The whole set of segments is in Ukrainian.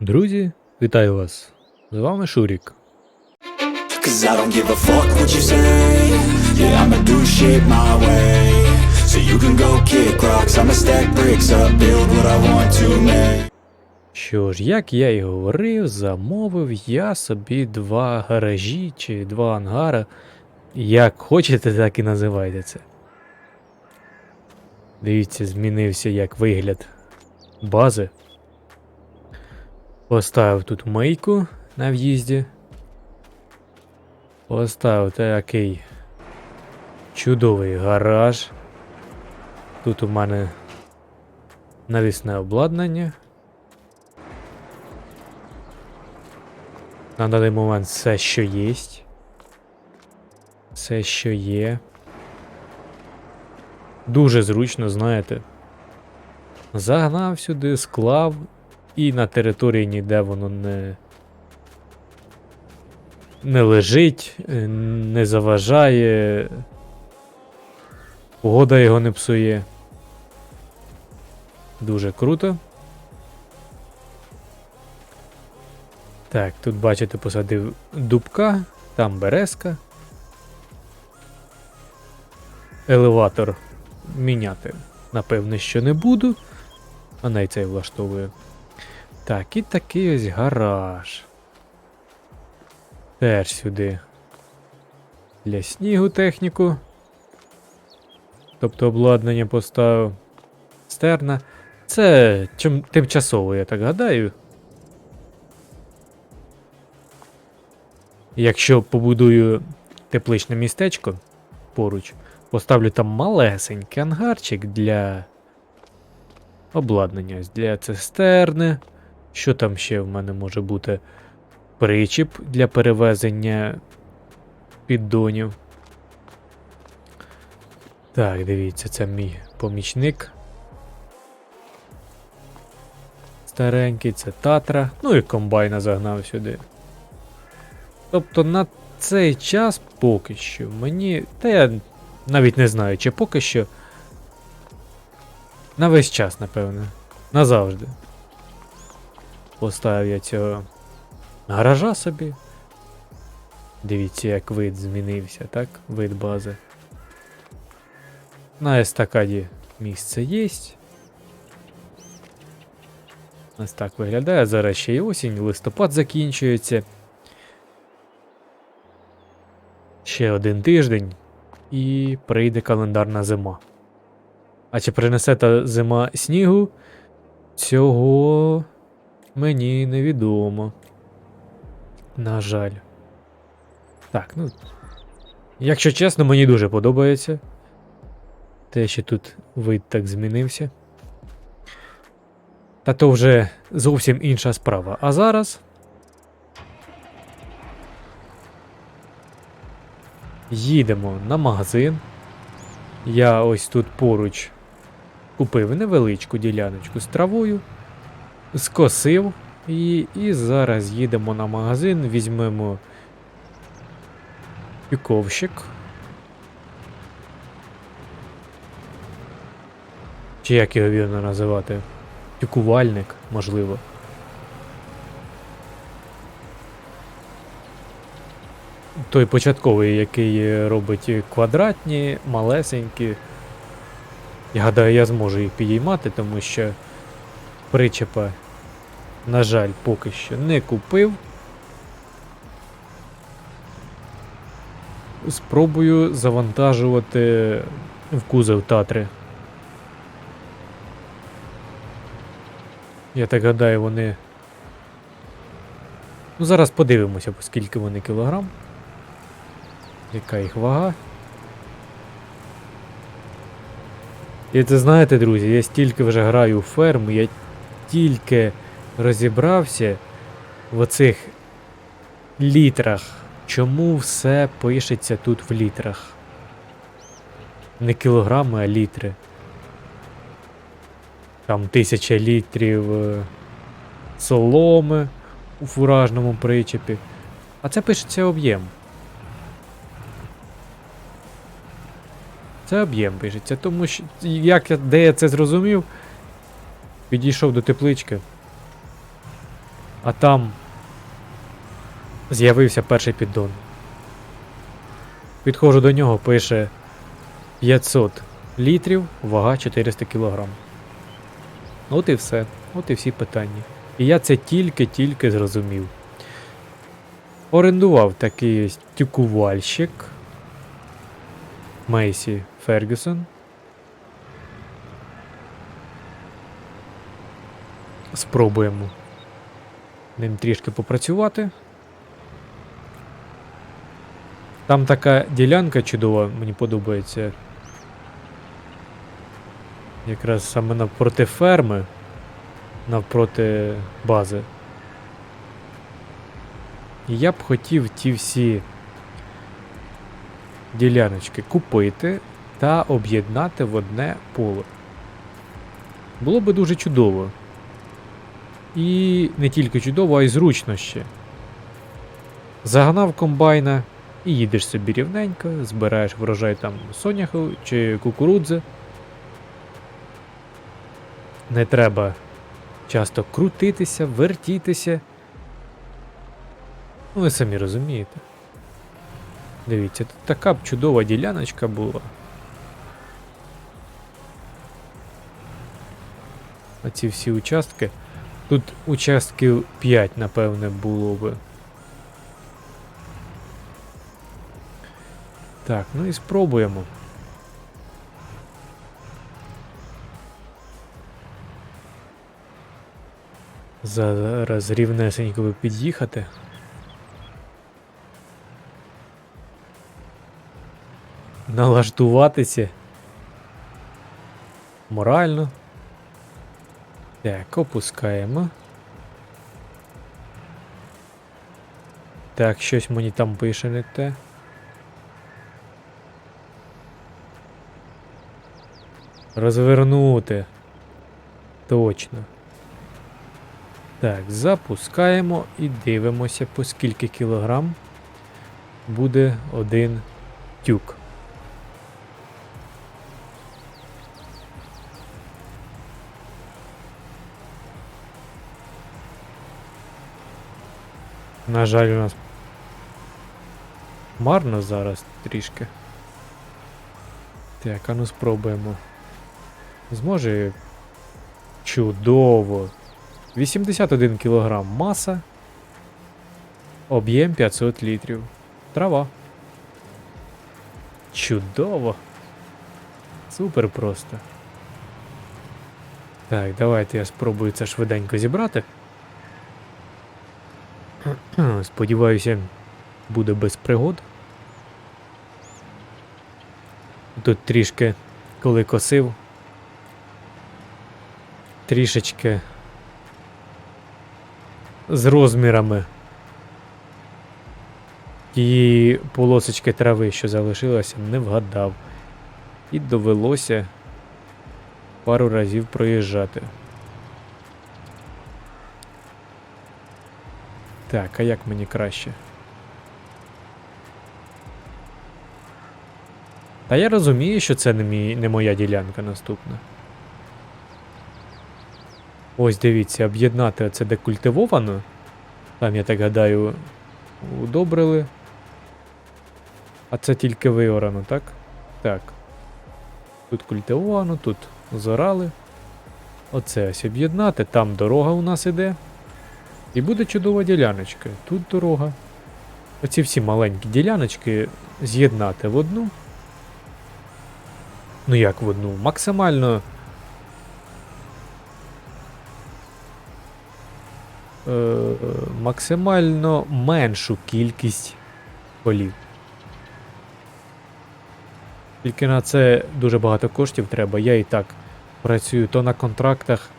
Друзі, вітаю вас! З вами Шурік. Що ж, як я і говорив, замовив я собі два гаражі чи два ангара. Як хочете, так і називайте це. Дивіться, змінився як вигляд бази. Поставив тут мийку на в'їзді. Поставив такий чудовий гараж. Тут у мене навісне обладнання. На даний момент все, що є. Все, що є. Дуже зручно, знаєте. Загнав сюди, склав, і на території ніде воно не. Не лежить, е, не заважає. Погода його не псує. Дуже круто. Так, тут бачите, посадив дубка, там березка. Елеватор міняти, напевне, що не буду. А най цей влаштовує. Так, і такий ось гараж. Теж сюди. Для снігу техніку. Тобто обладнання поставив. Стерна. Це чим тимчасово, я так гадаю. Якщо побудую тепличне містечко поруч, поставлю там малесенький ангарчик для обладнання, для цистерни. Що там ще в мене може бути? Причіп для перевезення піддонів. Так, дивіться, це мій помічник. Старенький, це Татра. Ну і комбайна загнав сюди. Тобто на цей час поки що мені. Та я навіть не знаю, чи поки що. На весь час, напевне. Назавжди. Поставив я цього гаража собі. Дивіться, як вид змінився, так? Вид бази. На естакаді місце є. Ось так виглядає. Зараз ще й осінь, листопад закінчується. Ще один тиждень і прийде календарна зима. А чи принесе та зима снігу? Цього мені невідомо. На жаль. Так, ну. Якщо чесно, мені дуже подобається. Те, що тут вид так змінився. Та то вже зовсім інша справа. А зараз їдемо на магазин. Я ось тут поруч купив невеличку діляночку з травою, скосив її, і зараз їдемо на магазин, візьмемо піковщик. Чи як його вірно називати? Пікувальник, можливо. Той початковий, який робить квадратні, малесенькі. Я гадаю, я зможу їх підіймати, тому що причепа, на жаль, поки що не купив. Спробую завантажувати в кузов Татри. Я так гадаю, вони. Ну, зараз подивимося, скільки вони кілограм. Яка їх вага. І це знаєте, друзі, я стільки вже граю у ферму, я тільки розібрався в оцих літрах. Чому все пишеться тут в літрах? Не кілограми, а літри. Там тисяча літрів е, соломи у фуражному причепі. А це пишеться об'єм. Це об'єм пишеться, тому що як я, де я це зрозумів, підійшов до теплички. А там з'явився перший піддон. Підходжу до нього, пише 500 літрів, вага 400 кг. От і все. От і всі питання. І я це тільки-тільки зрозумів. Орендував такий тюкувальщик Мейсі Фергюсон. Спробуємо ним трішки попрацювати. Там така ділянка чудова, мені подобається. Якраз саме навпроти ферми, навпроти бази. І я б хотів ті всі діляночки купити та об'єднати в одне поле. Було би дуже чудово. І не тільки чудово, а й зручно ще. Загнав комбайна і їдеш собі рівненько, збираєш врожай там соняху чи кукурудзи. Не треба часто крутитися, вертітися. Ну, ви самі розумієте. Дивіться, тут така б чудова діляночка була. Оці всі участки. Тут участків 5, напевне, було би. Так, ну і спробуємо. Зараз рівнесенько би під'їхати. Налаштуватися. Морально. Так, опускаємо. Так, щось мені там пише не те. Розвернути. Точно. Так, запускаємо і дивимося, по скільки кілограм буде один тюк. На жаль, у нас марно зараз трішки. Так, а ну спробуємо. Зможе. Чудово. 81 кг маса. Об'єм 500 літрів. Трава. Чудово. Супер просто. Так, давайте я спробую це швиденько зібрати. Сподіваюся, буде без пригод. Тут трішки, коли косив, трішечки з розмірами тієї полосочки трави, що залишилося, не вгадав. І довелося пару разів проїжджати. Так, а як мені краще? Та я розумію, що це не, мій, не моя ділянка наступна. Ось дивіться, об'єднати оце де культивовано. Там, я так гадаю, удобрили. А це тільки виорано, так? Так. Тут культивовано, тут зорали. Оце ось об'єднати, там дорога у нас іде. І буде чудова діляночка. Тут дорога. Оці всі маленькі діляночки з'єднати в одну. Ну як в одну? Максимально. Е, максимально меншу кількість полів. Тільки на це дуже багато коштів треба. Я і так працюю то на контрактах,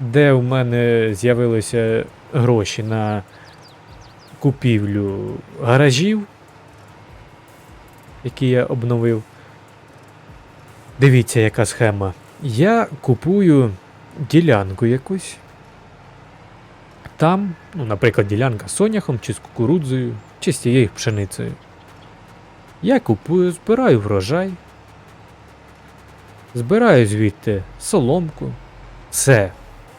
де у мене з'явилися гроші на купівлю гаражів, які я обновив. Дивіться, яка схема. Я купую ділянку якусь. Там, ну, наприклад, ділянка з соняхом, чи з кукурудзою, чи з тією пшеницею. Я купую, збираю врожай. Збираю звідти соломку. Все.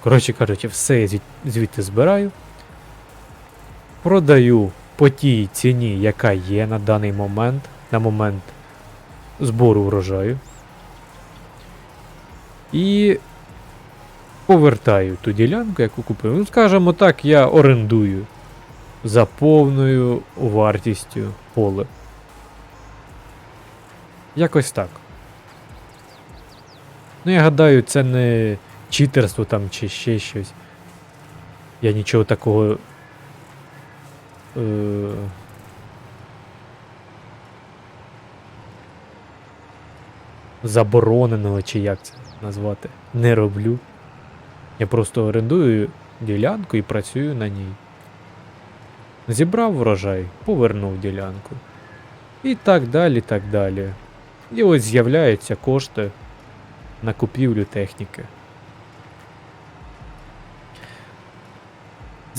Коротше кажучи, все я звід- звідти збираю. продаю по тій ціні, яка є на даний момент, на момент збору врожаю. І повертаю ту ділянку, яку купив. Ну, скажімо так, я орендую за повною вартістю поле. Якось так. Ну, я гадаю, це не читерство там чи ще щось. Я нічого такого. Е- забороненого, чи як це назвати, не роблю. Я просто орендую ділянку і працюю на ній. Зібрав врожай, повернув ділянку. І так далі, так далі. І ось з'являються кошти на купівлю техніки.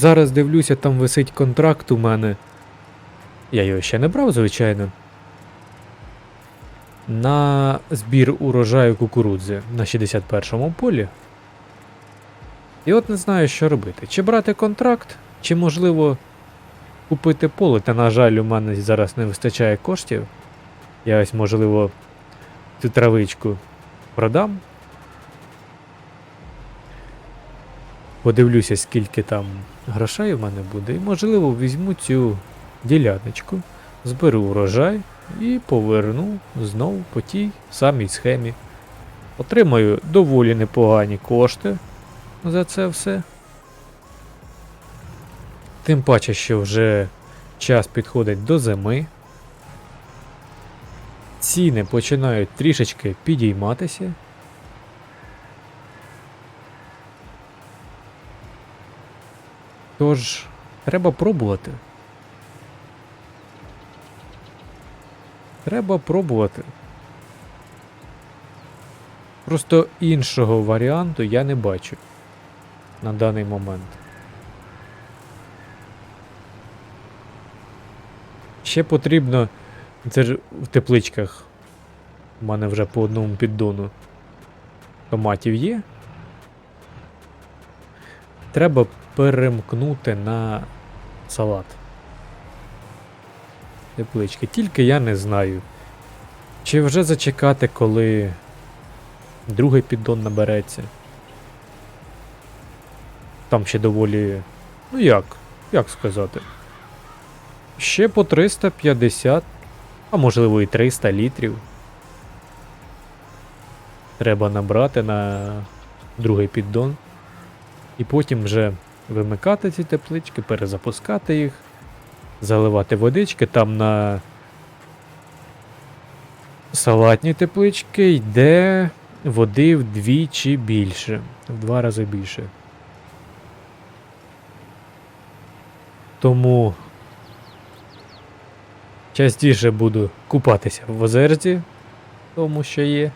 Зараз дивлюся, там висить контракт у мене. Я його ще не брав, звичайно. На збір урожаю кукурудзи на 61-му полі. І от не знаю, що робити. Чи брати контракт, чи можливо купити поле. Та, на жаль, у мене зараз не вистачає коштів. Я ось, можливо, цю травичку продам. Подивлюся, скільки там грошей у мене буде. І, можливо, візьму цю діляночку, зберу урожай і поверну знову по тій самій схемі. Отримаю доволі непогані кошти за це все. Тим паче, що вже час підходить до зими. Ціни починають трішечки підійматися. Тож, треба пробувати. Треба пробувати. Просто іншого варіанту я не бачу на даний момент. Ще потрібно. Це ж в тепличках. У мене вже по одному піддону томатів є. Треба перемкнути на салат. Теплички. Тільки я не знаю. Чи вже зачекати, коли другий піддон набереться. Там ще доволі. Ну як? Як сказати? Ще по 350, а можливо і 300 літрів. Треба набрати на другий піддон. І потім вже вимикати ці теплички, перезапускати їх, заливати водички. Там на салатні теплички йде води вдвічі більше, в два рази більше. Тому частіше буду купатися в озерці, тому що є.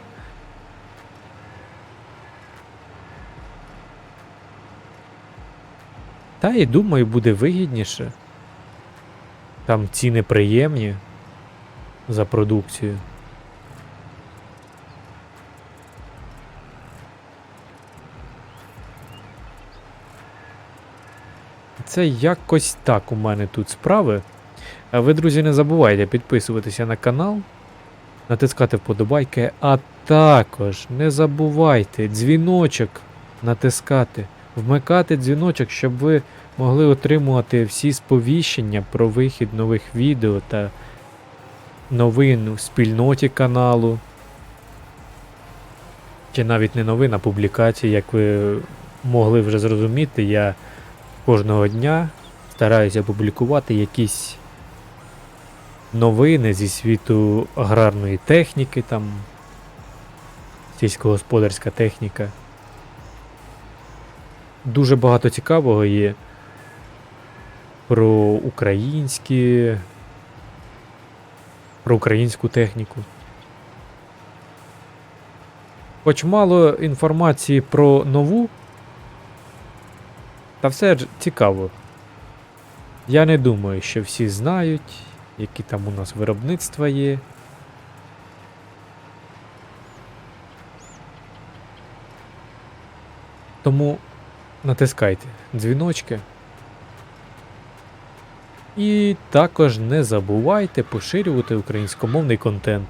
Та і думаю, буде вигідніше. Там ціни приємні за продукцію. Це якось так у мене тут справи. А ви, друзі, не забувайте підписуватися на канал, натискати вподобайки, а також не забувайте дзвіночок натискати, вмикати дзвіночок, щоб ви могли отримувати всі сповіщення про вихід нових відео та новин у спільноті каналу. Чи навіть не новин, а публікації, як ви могли вже зрозуміти, я кожного дня стараюся публікувати якісь новини зі світу аграрної техніки, там сільськогосподарська техніка. Дуже багато цікавого є про українські, про українську техніку. Хоч мало інформації про нову, та все ж цікаво. Я не думаю, що всі знають, які там у нас виробництва є. Тому натискайте дзвіночки. І також не забувайте поширювати українськомовний контент.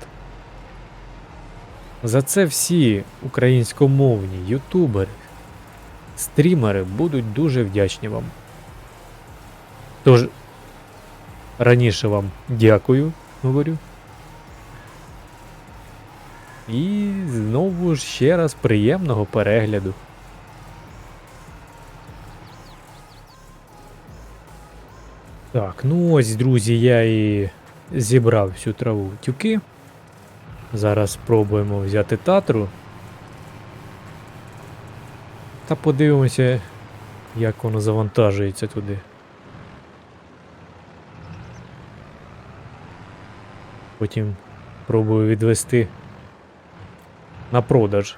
За це всі українськомовні ютубери, стрімери будуть дуже вдячні вам. Тож, раніше вам дякую, говорю. І знову ж ще раз приємного перегляду. Так, ну ось, друзі, я і зібрав всю траву тюки. Зараз спробуємо взяти татру. Та подивимося, як воно завантажується туди. Потім пробую відвести на продаж.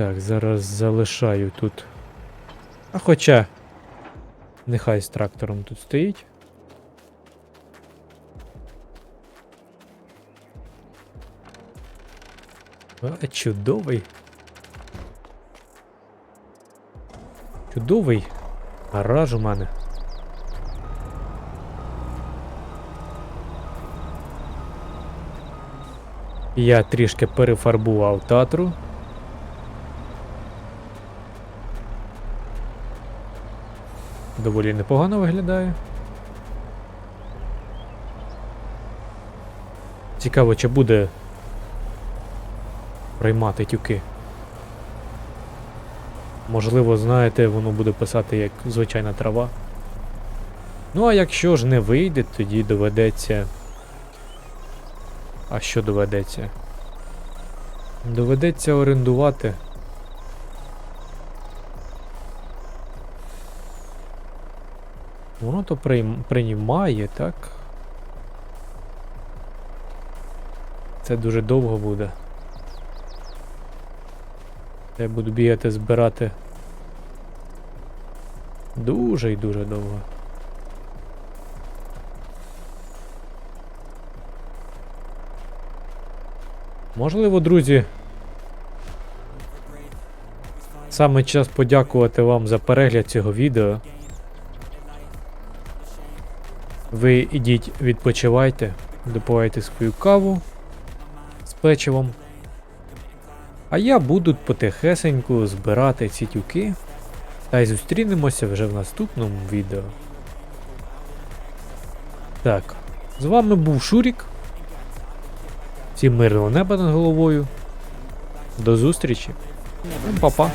Так, зараз залишаю тут. А хоча. Нехай з трактором тут стоїть. А, чудовий. Чудовий гараж у мене. Я трішки перефарбував татру. Доволі непогано виглядає. Цікаво, чи буде приймати тюки. Можливо, знаєте, воно буде писати як звичайна трава. Ну, а якщо ж не вийде, тоді доведеться. А що доведеться? Доведеться орендувати. Воно то прийм... приймає, так? Це дуже довго буде. Я буду бігати збирати. Дуже і дуже довго. Можливо, друзі. Саме час подякувати вам за перегляд цього відео. Ви ідіть відпочивайте, допивайте свою каву з печивом. А я буду потихесеньку збирати ці тюки. Та й зустрінемося вже в наступному відео. Так, з вами був Шурік. Всім мирного неба над головою. До зустрічі. Па-па.